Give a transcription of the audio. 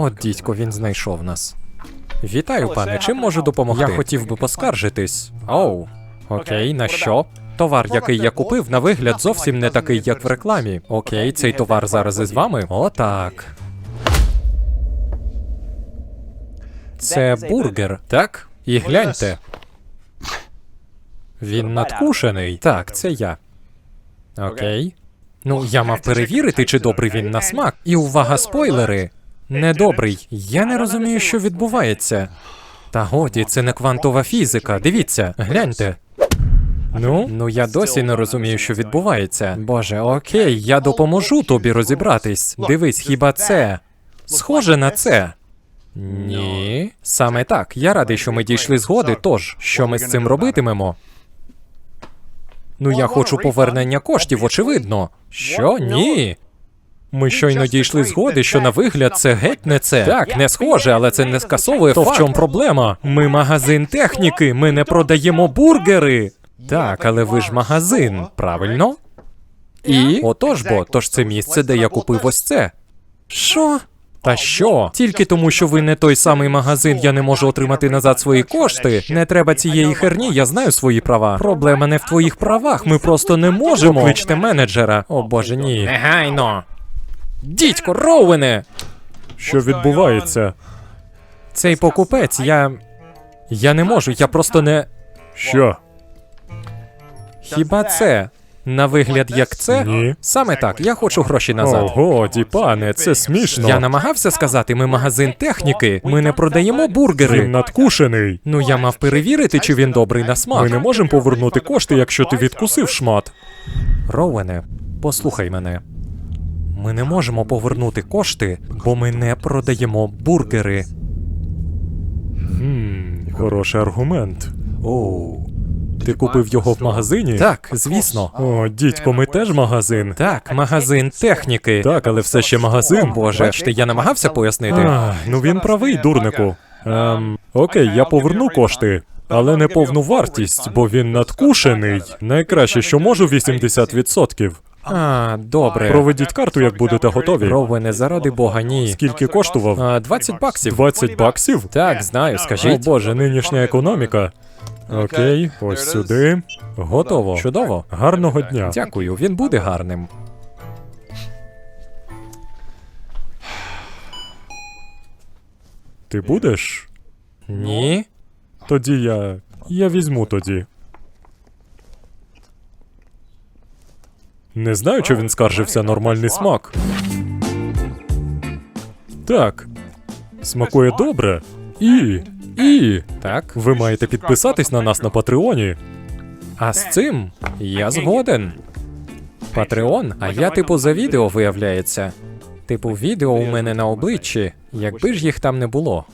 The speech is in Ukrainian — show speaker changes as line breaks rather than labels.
От дідько, він знайшов нас. Вітаю, пане. Чим можу допомогти? Я хотів би поскаржитись. Оу. Окей, на що? Товар, який я купив, на вигляд зовсім не такий, як в рекламі. Окей, цей товар зараз із вами? Отак. Це бургер, так? І гляньте. Він надкушений. Так, це я. Окей. Ну, я мав перевірити, чи добрий він на смак. І увага, спойлери. Недобрий. Я не розумію, що відбувається. Та годі, це не квантова фізика. Дивіться, гляньте. Ну, ну я досі не розумію, що відбувається. Боже, окей, я допоможу тобі розібратись. Дивись, хіба це схоже на це? Ні. Саме так. Я радий, що ми дійшли згоди. Тож, що ми з цим робитимемо? Ну, я хочу повернення коштів, очевидно. Що? Ні. Ми щойно дійшли згоди, що на вигляд це геть не це. Так, не схоже, але це не скасовує То в чому проблема? Ми магазин техніки, ми не продаємо бургери. Так, але ви ж магазин, правильно? І отож бо, тож це місце, де я купив ось це. Що? Та що? Тільки тому, що ви не той самий магазин, я не можу отримати назад свої кошти. Не треба цієї херні, я знаю свої права. Проблема не в твоїх правах, ми просто не можемо. Кличте менеджера. О боже, ні. Негайно. Дідько, Роуене! Що відбувається? Цей покупець, я. Я не можу, я просто не.
Що?
Хіба це? На вигляд як це?
Ні.
Саме так, я хочу гроші назад.
О, годі, пане, це смішно.
Я намагався сказати, ми магазин техніки. Ми не продаємо бургери.
Він надкушений.
Ну я мав перевірити, чи він добрий на смак.
Ми не можемо повернути кошти, якщо ти відкусив шмат.
Роуене, послухай мене. Ми не можемо повернути кошти, бо ми не продаємо бургери.
Хм, хороший аргумент.
Оу.
Ти купив його в магазині?
Так, звісно.
О, дідько, ми теж магазин.
Так, магазин техніки.
Так, але все ще
О,
магазин.
Боже, бачите, я намагався пояснити.
Ах, ну він правий, дурнику. Ем, окей, я поверну кошти, але не повну вартість, бо він надкушений. Найкраще, що можу, 80%.
А, добре.
Проведіть карту, як будете готові.
Ровене, заради Бога, ні.
Скільки коштував?
А, 20 баксів.
20 баксів?
Так, знаю, скажіть.
О боже, нинішня економіка. Окей, ось сюди. Готово.
Чудово.
Гарного дня.
Дякую, він буде гарним.
Ти будеш?
Ні.
Тоді я. Я візьму тоді. Не знаю, чи він скаржився нормальний смак. Так. Смакує добре. І. І.
Так.
Ви маєте підписатись на нас на Патреоні.
А з цим я згоден. Патреон, а я типу за відео виявляється. Типу, відео у мене на обличчі, якби ж їх там не було.